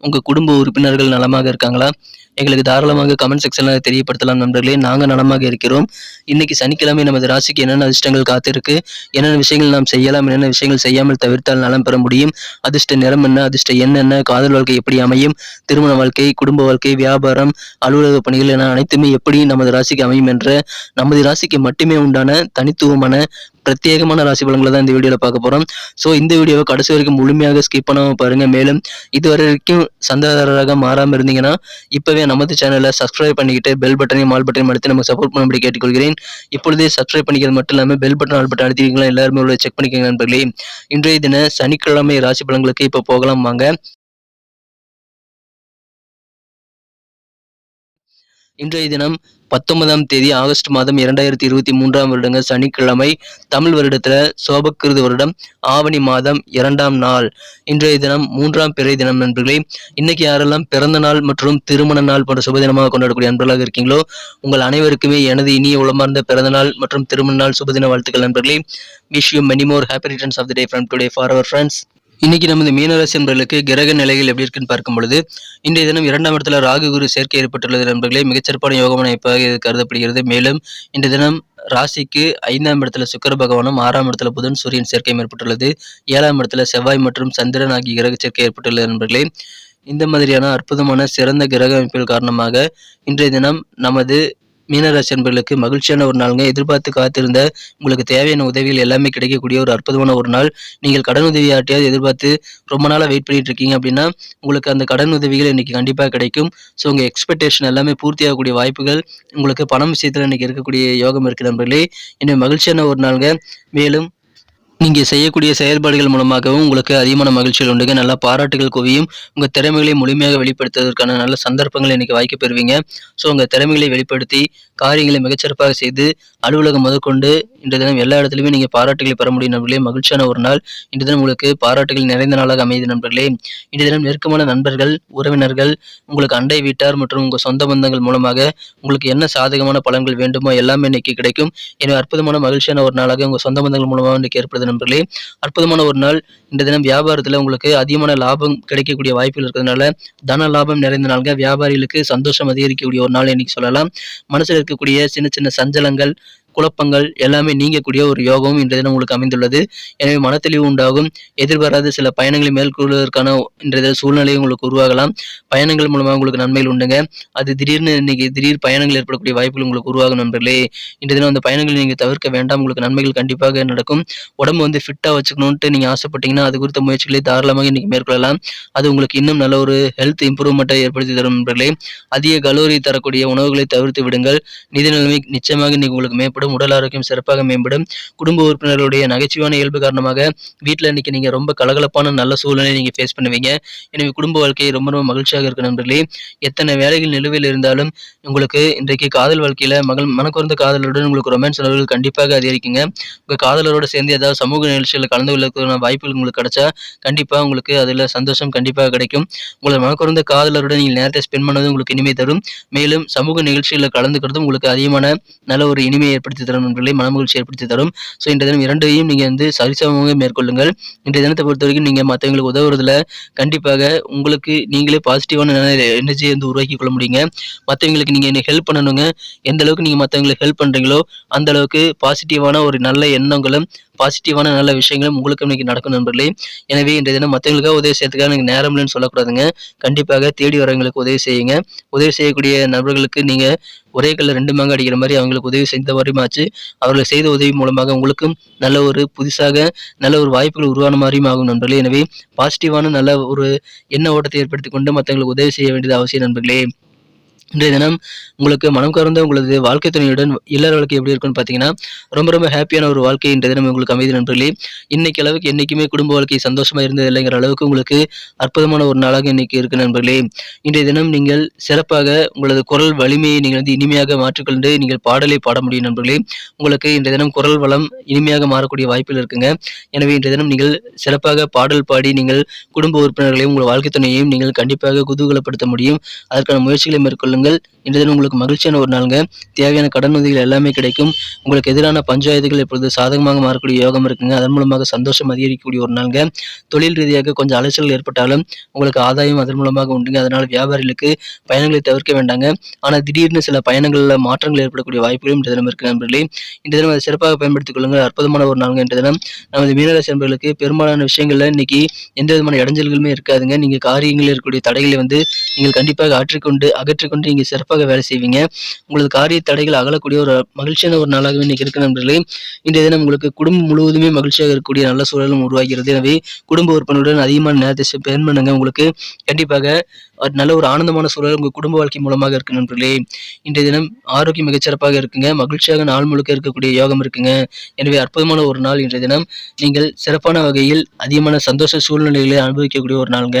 உங்க குடும்ப உறுப்பினர்கள் நலமாக இருக்காங்களா? எங்களுக்கு தாராளமாக கமெண்ட் செக்ஷனில் தெரியப்படுத்தலாம் நண்பர்களே. நாங்கள் நலமாக இருக்கிறோம். இன்னைக்கு சனிக்கிழமை நமது ராசிக்கு என்னென்ன அதிர்ஷ்டங்கள் காத்திருக்கு? என்னென்ன விஷயங்கள் நாம் செய்யலாம்? என்னென்ன விஷயங்கள் செய்யாமல் தவிர்த்தால் நலம் பெற முடியும்? அதிர்ஷ்ட நிறம் என்ன? அதிர்ஷ்ட என்னென்ன காதல் வாழ்க்கை எப்படி அமையும்? திருமண வாழ்க்கை குடும்ப வாழ்க்கை வியாபாரம் அலுவலக பணிகள் என அனைத்துமே எப்படி நமது ராசிக்கு அமையும் என்ற நமது ராசிக்கு மட்டுமே உண்டான தனித்துவமான பிரத்யேகமான ராசி பலன்களை தான் இந்த வீடியோவில் பார்க்க போகிறோம் ஸோ இந்த வீடியோவை கடைசி வரைக்கும் முழுமையாக ஸ்கிப் பண்ணாமல் பாருங்கள் மேலும் இதுவரைக்கும் வரைக்கும் சந்தாதாரராக மாறாமல் இருந்தீங்கன்னா இப்போவே நமது சேனலை சப்ஸ்கிரைப் பண்ணிக்கிட்டு பெல் பட்டனையும் ஆல் பட்டனையும் அடுத்து நமக்கு சப்போர்ட் பண்ணும்படி கேட்டுக்கொள்கிறேன். இப்பொழுதே சப்ஸ்கிரைப் பண்ணிக்கிறது மட்டும் இல்லாமல் பெல் பட்டன் ஆல் பட்டன் அழுத்திருக்கீங்களா எல்லாருமே உள்ள செக் பண்ணிக்கோங்க நண்பர்களே. இன்றைய தின சனிக்கிழமை ராசி பலன்களுக்கு இப்போ போகலாம் வாங்க. இன்றைய தினம் பத்தொன்பதாம் தேதி ஆகஸ்ட் மாதம் இரண்டாயிரத்தி இருபத்தி மூன்றாம் வருடங்க சனிக்கிழமை தமிழ் வருடத்துல சோபக்கிருது வருடம் ஆவணி மாதம் இரண்டாம் நாள். இன்றைய தினம் மூன்றாம் பிறை தினம் நண்பர்களே. இன்னைக்கு யாரெல்லாம் பிறந்த நாள் மற்றும் திருமண நாள் போன்ற சுப தினமாக கொண்டாடக்கூடிய நண்பர்களாக இருக்கீங்களோ உங்கள் அனைவருக்குமே எனது இனிய உளமார்ந்த பிறந்த நாள் மற்றும் திருமண நாள் சுபதின வாழ்த்துக்கள் நண்பர்களே. Wish you many more happy returns of the day from today for our friends இன்னைக்கு நமது மீனராசி நண்பர்களுக்கு கிரக நிலைகள் எப்படி இருக்குன்னு பார்க்கும் பொழுது இன்றைய தினம் இரண்டாம் இடத்துல ராகு குரு சேர்க்கை ஏற்பட்டுள்ளது நண்பர்களே. மிகச்சிறப்பான யோகமான அமைப்பாக இது கருதப்படுகிறது. மேலும் இன்றைய தினம் ராசிக்கு ஐந்தாம் இடத்துல சுக்கர பகவானும் ஆறாம் இடத்துல புதன் சூரியன் சேர்க்கை ஏற்பட்டுள்ளது. ஏழாம் இடத்துல செவ்வாய் மற்றும் சந்திரன் ஆகிய கிரக சேர்க்கை ஏற்பட்டுள்ளது நண்பர்களே. இந்த மாதிரியான அற்புதமான சிறந்த கிரக அமைப்புகள் காரணமாக இன்றைய தினம் நமது மீனராசி அன்பர்களுக்கு மகிழ்ச்சியான ஒரு நாளுங்க. எதிர்பார்த்து காத்திருந்த உங்களுக்கு தேவையான உதவிகள் எல்லாமே கிடைக்கக்கூடிய ஒரு அற்புதமான ஒரு நாள். நீங்கள் கடன் உதவி ஆட்டியாவது எதிர்பார்த்து ரொம்ப நாளாக வெயிட் பண்ணிட்டு இருக்கீங்க அப்படின்னா உங்களுக்கு அந்த கடன் உதவிகள் இன்னைக்கு கண்டிப்பாக கிடைக்கும். ஸோ உங்கள் எக்ஸ்பெக்டேஷன் எல்லாமே பூர்த்தியாகக்கூடிய வாய்ப்புகள் உங்களுக்கு பணம் விஷயத்தில் இன்னைக்கு இருக்கக்கூடிய யோகம் இருக்கிற நண்பர்களே. இன்னும் மகிழ்ச்சியான ஒரு நாளுங்க. மேலும் நீங்கள் செய்யக்கூடிய செயல்பாடுகள் மூலமாகவும் உங்களுக்கு அதிகமான மகிழ்ச்சிகள் உண்டுங்க நல்ல பாராட்டுகள் குவியும். உங்கள் திறமைகளை முழுமையாக வெளிப்படுத்துவதற்கான நல்ல சந்தர்ப்பங்களை இன்றைக்கி வாய்க்க பெறுவீங்க. ஸோ உங்கள் திறமைகளை வெளிப்படுத்தி காரியங்களை மிகச்சிறப்பாக செய்து அலுவலகம் முதற்கொண்டு இன்று தினம் எல்லா இடத்துலையுமே நீங்கள் பாராட்டுகளை பெற முடியும் நண்பர்களே. மகிழ்ச்சியான ஒரு நாள். இன்று தினம் உங்களுக்கு பாராட்டுகள் நிறைந்த நாளாக அமையுது நண்பர்களே. இன்று தினம் நெருக்கமான நண்பர்கள் உறவினர்கள் உங்களுக்கு அண்டை வீட்டார் மற்றும் உங்கள் சொந்த பந்தங்கள் மூலமாக உங்களுக்கு என்ன சாதகமான பலன்கள் வேண்டுமோ எல்லாமே இன்னைக்கு கிடைக்கும். எனவே அற்புதமான மகிழ்ச்சியான ஒரு நாளாக உங்கள் சொந்த பந்தங்கள் மூலமாக இன்றைக்கு ஏற்படுது நண்பர்களே. அற்புதமான ஒரு நாள். இந்த தினம் வியாபாரத்தில் உங்களுக்கு அதிகமான லாபம் கிடைக்கக்கூடிய வாய்ப்புகள் இருக்கிறதுனால தன லாபம் நிறைந்த நாள்கள் வியாபாரிகளுக்கு சந்தோஷம் அதிகரிக்கக்கூடிய ஒரு நாள் இன்னைக்கு சொல்லலாம். மனசில் இருக்கக்கூடிய சின்ன சின்ன சஞ்சலங்கள் குழப்பங்கள் எல்லாமே நீங்கக்கூடிய ஒரு யோகமும் இன்றைய தினம் உங்களுக்கு அமைந்துள்ளது. எனவே மனத்தெளிவு உண்டாகும். எதிர்பாராத சில பயணங்களை மேற்கொள்வதற்கான இன்றைய தின சூழ்நிலை உங்களுக்கு உருவாகலாம். பயணங்கள் மூலமாக உங்களுக்கு நன்மைகள் உண்டுங்க. அது திடீர்னு இன்னைக்கு திடீர் பயணங்கள் ஏற்படக்கூடிய வாய்ப்புகள் உங்களுக்கு உருவாகும் நண்பர்களே. இன்றைய தினம் அந்த பயணங்களை நீங்கள் தவிர்க்க வேண்டாம். உங்களுக்கு நன்மைகள் கண்டிப்பாக நடக்கும். உடம்பு வந்து ஃபிட்டாக வச்சுக்கணுன்ட்டு நீங்கள் ஆசைப்பட்டீங்கன்னா அது குறித்த முயற்சிகளை தாராளமாக இன்னைக்கு மேற்கொள்ளலாம். அது உங்களுக்கு இன்னும் நல்ல ஒரு ஹெல்த் இம்ப்ரூவ்மெண்ட்டை ஏற்படுத்தி தரும் நண்பர்களே. அதிக கலோரி தரக்கூடிய உணவுகளை தவிர்த்து விடுங்கள். நிதி நிலைமை நிச்சயமாக இன்னைக்கு உங்களுக்கு மேம்படும். உடல் ஆரோக்கியம் சிறப்பாக மேம்படும். குடும்ப உறுப்பினர்களுடைய நகைச்சுவான இயல்பு காரணமாக வீட்டில் இன்னைக்கு நீங்கள் ரொம்ப கலகலப்பான நல்ல சூழ்நிலை நீங்கள் ஃபேஸ் பண்ணுவீங்க. எனவே குடும்ப வாழ்க்கையை ரொம்ப ரொம்ப மகிழ்ச்சியாக இருக்க நண்பர்களே. எத்தனை வேலைகள் நிலுவையில் இருந்தாலும் உங்களுக்கு இன்றைக்கு காதல் வாழ்க்கையில் மகள் மனக்குறந்த காதலருடன் உங்களுக்கு ரொமான்ஸ் அளவுகள் கண்டிப்பாக அதிகரிக்குங்க. உங்கள் காதலரோடு சேர்ந்து ஏதாவது சமூக நிகழ்ச்சிகளில் கலந்து கொள்ளக்கூடிய வாய்ப்புகள் உங்களுக்கு கிடைச்சா கண்டிப்பாக உங்களுக்கு அதில் சந்தோஷம் கண்டிப்பாக கிடைக்கும். உங்களை மனக்குறந்த காதலருடன் நீங்கள் நேரத்தை ஸ்பெண்ட் பண்ணது உங்களுக்கு இனிமை தரும். மேலும் சமூக நிகழ்ச்சிகளில் கலந்துக்கிறதும் உங்களுக்கு அதிகமான நல்ல ஒரு இனிமையை ஏற்படுத்தி தரும் நண்பர்களே மனமகிழ்ச்சி ஏற்படுத்தி தரும். ஸோ இன்றைய தினம் இரண்டையும் நீங்கள் வந்து சரிசமமாக மேற்கொள்ளுங்கள். இன்றைய தினத்தை பொறுத்த வரைக்கும் நீங்கள் மற்றவங்களுக்கு உதவுறதுல கண்டிப்பாக உங்களுக்கு நீங்களே பாசிட்டிவான எனர்ஜியை வந்து உருவாக்கி கொள்ள முடியுங்க. மற்றவங்களுக்கு நீங்கள் என்ன ஹெல்ப் பண்ணணுங்க. எந்த அளவுக்கு நீங்கள் மற்றவங்களுக்கு ஹெல்ப் பண்ணுறீங்களோ அந்த அளவுக்கு பாசிட்டிவான ஒரு நல்ல எண்ணங்களும் பாசிட்டிவான நல்ல விஷயங்களும் உங்களுக்கு இன்னைக்கு நடக்கும் நண்பர்களே. எனவே இன்றைய தினம் மற்றவங்களுக்காக உதவி செய்யறதுக்காக எனக்கு நேரம் இல்லைன்னு சொல்லக்கூடாதுங்க. கண்டிப்பாக தேடி வரவங்களுக்கு உதவி செய்யுங்க. உதவி செய்யக்கூடிய நபர்களுக்கு நீங்கள் ஒரே கல்ல ரெண்டு மாங்க அடிக்கிற மாதிரி அவங்களுக்கு உதவி செய்த மாதிரியுமாச்சு அவர்கள் செய்த உதவி மூலமாக உங்களுக்கும் நல்ல ஒரு புதுசாக நல்ல ஒரு வாய்ப்புகள் உருவான மாதிரியும் ஆகும் நண்பர்களே. எனவே பாசிட்டிவான நல்ல ஒரு எண்ண ஓட்டத்தை ஏற்படுத்தி கொண்டு மற்றவங்களுக்கு உதவி செய்ய வேண்டியது அவசியம் நண்பர்களே. இன்றைய தினம் உங்களுக்கு மனம் கறந்த உங்களது வாழ்க்கை துணையுடன் இல்லற வாழ்க்கை எப்படி இருக்குன்னு பார்த்தீங்கன்னா ரொம்ப ரொம்ப ஹாப்பியான ஒரு வாழ்க்கை இன்றைய தினம் உங்களுக்கு அமைதி நண்பர்களே. இன்னைக்கு அளவுக்கு என்றைக்குமே குடும்ப வாழ்க்கை சந்தோஷமாக இருந்தது இல்லைங்கிற அளவுக்கு உங்களுக்கு அற்புதமான ஒரு நாளாக இன்னைக்கு இருக்கு நண்பர்களே. இன்றைய தினம் நீங்கள் சிறப்பாக உங்களது குரல் வலிமையை நீங்கள் வந்து இனிமையாக மாற்றிக்கொண்டு நீங்கள் பாடலை பாட முடியும் நண்பர்களே. உங்களுக்கு இன்றைய தினம் குரல் வளம் இனிமையாக மாறக்கூடிய வாய்ப்புகள் இருக்குங்க. எனவே இன்றைய தினம் நீங்கள் சிறப்பாக பாடல் பாடி நீங்கள் குடும்ப உறுப்பினர்களையும் உங்கள் வாழ்க்கை துணையையும் நீங்கள் கண்டிப்பாக குதூகலப்படுத்த முடியும். அதற்கான முயற்சிகளை மேற்கொள்ளுங்கள். கொள்ளுங்கள் இன்று தினம் உங்களுக்கு மகிழ்ச்சியான ஒரு நாளுங்க. தேவையான கடன் உதவிகள் எல்லாமே கிடைக்கும். உங்களுக்கு எதிரான பஞ்சாயத்துகள் இப்பொழுது சாதகமாக மாறக்கூடிய யோகம் இருக்குங்க. அதன் மூலமாக சந்தோஷம் அதிகரிக்கக்கூடிய ஒரு நாளுங்க. தொழில் ரீதியாக கொஞ்சம் அலைச்சல்கள் ஏற்பட்டாலும் உங்களுக்கு ஆதாயம் அதன் மூலமாக உண்டுங்க. அதனால் வியாபாரிகளுக்கு பயணங்களை தவிர்க்க வேண்டாங்க. ஆனால் திடீர்னு சில பயணங்களில் மாற்றங்கள் ஏற்படக்கூடிய வாய்ப்புகளும் இன்று தினம் இருக்கு நண்பர்களே. இந்த தினம் அதை சிறப்பாக பயன்படுத்திக் கொள்ளுங்கள். அற்புதமான ஒரு நாளுங்க இந்த தினம். நமது மீனராசி நண்பர்களுக்கு பெரும்பாலான விஷயங்களில் இன்னைக்கு எந்த விதமான இடைஞ்சல்களுமே இருக்காதுங்க. நீங்கள் காரியங்களில் இருக்கக்கூடிய தடைகளை வந்து நீங்கள் கண்டிப்பாக ஆற்றிக்கொண்டு அகற்றிக்கொண்டு நீங்கள் சிறப்பாக வேலை செய்வீங்க. உங்களது காரிய தடைகள் அகலக்கூடிய ஒரு மகிழ்ச்சியான ஒரு நாளாகவே இன்னைக்கு இருக்கு நண்பர்களே. இன்றைய தினம் உங்களுக்கு குடும்பம் முழுவதுமே மகிழ்ச்சியாக இருக்கக்கூடிய நல்ல சூழலும் உருவாகிறது. எனவே குடும்ப உறுப்பினருடன் அதிகமான நேரத்தை ஸ்பெண்ட் பண்ணுங்க. உங்களுக்கு கண்டிப்பாக நல்ல ஒரு ஆனந்தமான சூழல் உங்கள் குடும்ப வாழ்க்கை மூலமாக இருக்கு நண்பர்களே. இன்றைய தினம் ஆரோக்கியம் மிகச்சிறப்பாக இருக்குங்க. மகிழ்ச்சியாக நாள் முழுக்க இருக்கக்கூடிய யோகம் இருக்குங்க. எனவே அற்புதமான ஒரு நாள் இன்றைய தினம். நீங்கள் சிறப்பான வகையில் அதிகமான சந்தோஷ சூழ்நிலைகளை அனுபவிக்கக்கூடிய ஒரு நாளுங்க.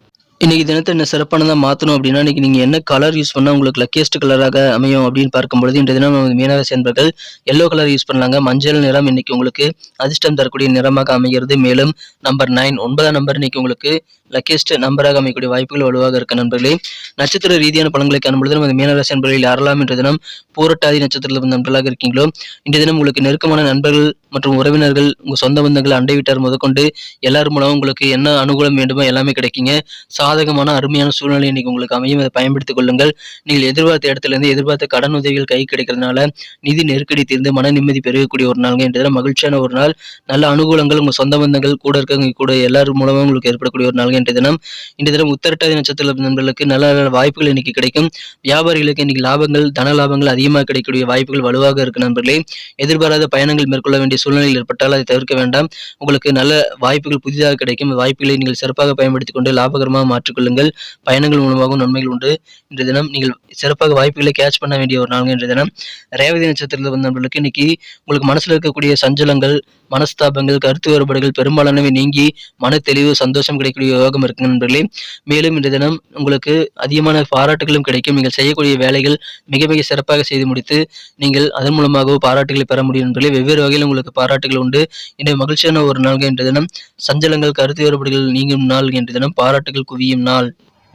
இன்னைக்கு தினத்தை என்ன சிறப்பானதாக மாற்றணும் அப்படின்னா இன்னைக்கு நீங்கள் என்ன கலர் யூஸ் பண்ணால் உங்களுக்கு லக்கியஸ்ட் கலராக அமையும் அப்படின்னு பார்க்கும்பொழுது இன்றைய தினம் நமது மீனராசி என்பர்கள் எல்லோ கலர் யூஸ் பண்ணலாங்க. மஞ்சள் நிறம் இன்னைக்கு உங்களுக்கு அதிர்ஷ்டம் தரக்கூடிய நிறமாக அமைகிறது. மேலும் நம்பர் நைன் ஒன்பதாம் நம்பர் இன்னைக்கு உங்களுக்கு லக்கியஸ்ட் நம்பராக அமையக்கூடிய வாய்ப்புகள் வலுவாக இருக்க நண்பர்களே. நட்சத்திர ரீதியான பலன்களை காணும்பொழுது நமது மீனராசி நண்பர்களில் யாரெல்லாம் இன்றைய தினம் பூரட்டாதி நட்சத்திரத்தில் நண்பர்களாக இருக்கீங்களோ இன்றைய தினம் உங்களுக்கு நெருக்கமான நண்பர்கள் மற்றும் உறவினர்கள் உங்கள் சொந்த பந்தங்கள் அண்டை வீட்டார் முதற்கொண்டு எல்லார் மூலம் உங்களுக்கு என்ன அனுகூலம் வேண்டுமோ எல்லாமே கிடைக்குங்க. சாதகமான அருமையான சூழ்நிலை இன்னைக்கு உங்களுக்கு அமையும். அதை பயன்படுத்திக் கொள்ளுங்கள். நீங்கள் எதிர்பார்த்த இடத்துல இருந்து எதிர்பார்த்த கடன் உதவிகள் கை கிடைக்கிறதுனால நிதி நெருக்கடி தீர்ந்து மன நிம்மதி பெருகக்கூடிய ஒரு நாளுங்க. இன்றைய மகிழ்ச்சியான ஒரு நாள். நல்ல அனுகூலங்கள் உங்கள் சொந்த பந்தங்கள் கூட இருக்கவங்க கூட எல்லாரும் மூலமாக உங்களுக்கு ஏற்படக்கூடிய ஒரு நாளுங்க இன்றைய தினம். இன்றைய தினம் உத்தரட்டாதி நட்சத்திர நண்பர்களுக்கு நல்ல நல்ல வாய்ப்புகள் இன்னைக்கு கிடைக்கும். வியாபாரிகளுக்கு இன்னைக்கு லாபங்கள் தன லாபங்கள் அதிகமாக கிடைக்கக்கூடிய வாய்ப்புகள் வலுவாக இருக்கு நண்பர்களே. எதிர்பாராத பயணங்கள் மேற்கொள்ள வேண்டிய சூழ்நிலையில் ஏற்பட்டால் அதை தவிர்க்க வேண்டாம். உங்களுக்கு நல்ல வாய்ப்புகள் புதிதாக கிடைக்கும். வாய்ப்புகளை நீங்கள் சிறப்பாக பயன்படுத்திக் கொண்டு லாபகரமாக மாற்றிக்கொள்ளுங்கள் பயணங்கள் மூலமாகவும் நன்மைகள் உண்டு. இன்றைய தினம் நீங்கள் சிறப்பாக வாய்ப்புகளை கேட்ச் பண்ண வேண்டிய ஒரு நாள் இன்றைய தினம். ரேவதி நட்சத்திரத்தில் வந்த இன்னைக்கு உங்களுக்கு மனசில் இருக்கக்கூடிய சஞ்சலங்கள் மனஸ்தாபங்கள் கருத்து வேறுபாடுகள் பெரும்பாலானவை நீங்கி மன தெளிவு சந்தோஷம் கிடைக்கக்கூடிய யோகம் இருக்கு நண்பர்களே. மேலும் இன்றைய தினம் உங்களுக்கு அதிகமான பாராட்டுகளும் கிடைக்கும். நீங்கள் செய்யக்கூடிய வேலைகள் மிக மிக சிறப்பாக செய்து முடித்து நீங்கள் அதன் மூலமாகவும் பாராட்டுகளை பெற முடியும் நண்பர்களே. வெவ்வேறு வகையில் உங்களுக்கு பாராட்டுகள் உண்டு. இன்றைய மகிழ்ச்சியான ஒரு நாள் என்ற தினம் சஞ்சலங்கள் கருத்து வேறுபாடுகள் நீங்கும் நாள் என்ற தினம் பாராட்டுகள் குவியும் நாள்.